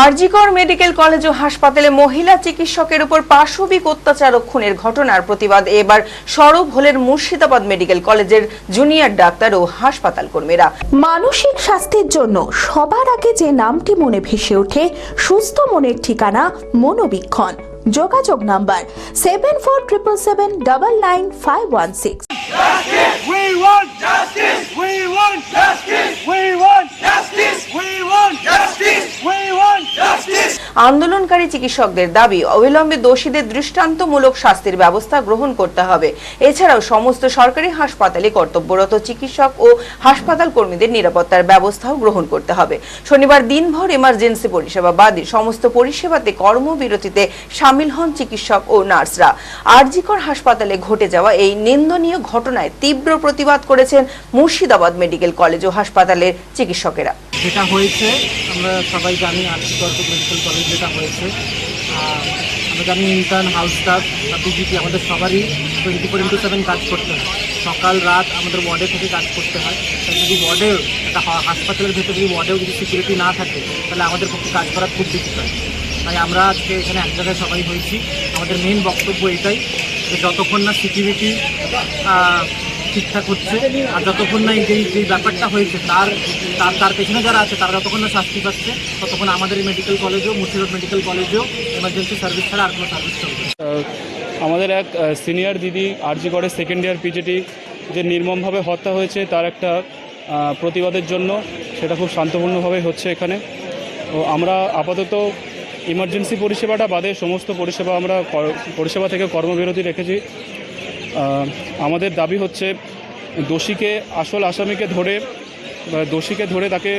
RG Kar medical college ও হাসপাতালে মহিলা চিকিৎসকের উপর পাশবিক অত্যাচার ও খুনের ঘটনার প্রতিবাদ। এবার সরব হলেন মুর্শিদাবাদ মেডিকেল কলেজের জুনিয়র ডাক্তার ও হাসপাতাল কর্মীরা। মানসিক স্বাস্থ্যের জন্য সবার আগে যে নামটি মনে ভেসে ওঠে সুস্থ মনের ঠিকানা মনোবীক্ষণ। যোগাযোগ number seven four triple seven double nine five one six. আন্দোলনকারী চিকিৎসকদের দাবি, অবিলম্বে দোষীদের দৃষ্টান্তমূলক শাস্তির ব্যবস্থা গ্রহণ করতে হবে। এছাড়াও সমস্ত সরকারি হাসপাতালে কর্তব্যরত চিকিৎসক ও হাসপাতাল কর্মীদের নিরাপত্তার ব্যবস্থাও গ্রহণ করতে হবে। শনিবার দিনভর এমার্জেন্সি পরিষেবা বাদে সমস্ত পরিষেবাতে কর্মবিরতিতে সামিল হন চিকিৎসক ও নার্সরা। আরজিকর হাসপাতালে ঘটে যাওয়া এই নিন্দনীয় ঘটনায় তীব্র প্রতিবাদ করেছেন মুর্শিদাবাদ মেডিকেল কলেজ ও হাসপাতালের চিকিৎসকেরা। যেটা হয়েছে, আমরা সবাই জানি আর্থিক মেডিকেল কলেজ যেটা হয়েছে। আমরা জানি ইন্টার্ন হাউস স্টাফ বা পিজিটি আমাদের সবারই টোয়েন্টি ফোর ইন্টু সেভেন কাজ করতে হয়। সকাল, রাত আমাদের ওয়ার্ডে থেকে কাজ করতে হয়। তাই যদি ওয়ার্ডেও একটা হাসপাতালের ভেতরে যদি ওয়ার্ডেও যদি সিকিউরিটি না থাকে, তাহলে আমাদের পক্ষে কাজ করা খুব ডিফিকাল্ট তাই আমরা আজকে এখানে এক জায়গায় সবাই হয়েছি। আমাদের মেন বক্তব্য এটাই যে যতক্ষণ না সিকিউরিটি ঠিকঠাক হচ্ছে। আর যতক্ষণ না এই যেই ব্যাপারটা হয়েছে, তার তার তার পেছনে যারা আছে, তারা যতক্ষণ না শাস্তি পাচ্ছে, ততক্ষণ আমাদের এই মেডিকেল কলেজেও মুর্শিদাবাদ মেডিকেল কলেজেও এমার্জেন্সি সার্ভিস ছাড়া আর কোনো সার্ভিস চলবে আমাদের এক সিনিয়র দিদি আরজি করে সেকেন্ড ইয়ার পিজিটি যে নির্মমভাবে হত্যা হয়েছে, তার একটা প্রতিবাদের জন্য সেটা খুব শান্তপূর্ণভাবে হচ্ছে এখানে। তো আমরা আপাতত ইমার্জেন্সি পরিষেবাটা বাদে সমস্ত পরিষেবা আমরা পরিষেবা থেকে কর্মবিরতি রেখেছি। আমাদের দাবি হচ্ছে দোষীকে, আসল আসামিকে ধরে দোষীকে ধরে তাকে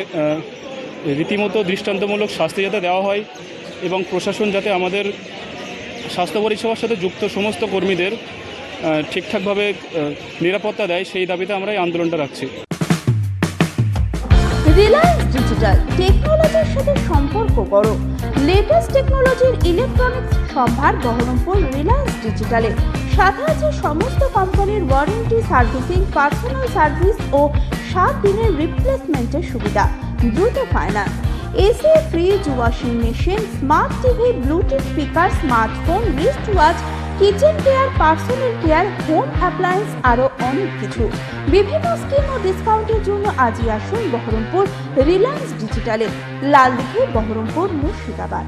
রীতিমতো দৃষ্টান্তমূলক শাস্তি যাতে দেওয়া হয় এবং প্রশাসন যাতে আমাদের স্বাস্থ্য পরিষেবার সাথে যুক্ত সমস্ত কর্মীদের ঠিকঠাকভাবে নিরাপত্তা দেয়, সেই দাবিতে আমরা এই আন্দোলনটা রাখছি। টেকনোলজির সাথে সম্পর্ক লেটেস্ট টেকনোলজির ইলেকট্রনিক্স সম্ভার বহরমপুর রিলায়েন্স ডিজিটালে সাথে আছে সমস্ত কোম্পানির ওয়ারেন্টি সার্ভিসিং পার্সোনাল সার্ভিস ও সাত দিনের রিপ্লেসমেন্টের সুবিধা। দ্রুত finance AC fridge washing machine smart TV Bluetooth speaker smartphone wrist watch kitchen care personal care home appliance আরও অনেক কিছু। বিভিন্ন স্কিম ও ডিসকাউন্টের জন্য আজই আসুন বহরমপুর রিলায়েন্স ডিজিটালে লালদিঘি বহরমপুর মুর্শিদাবাদ।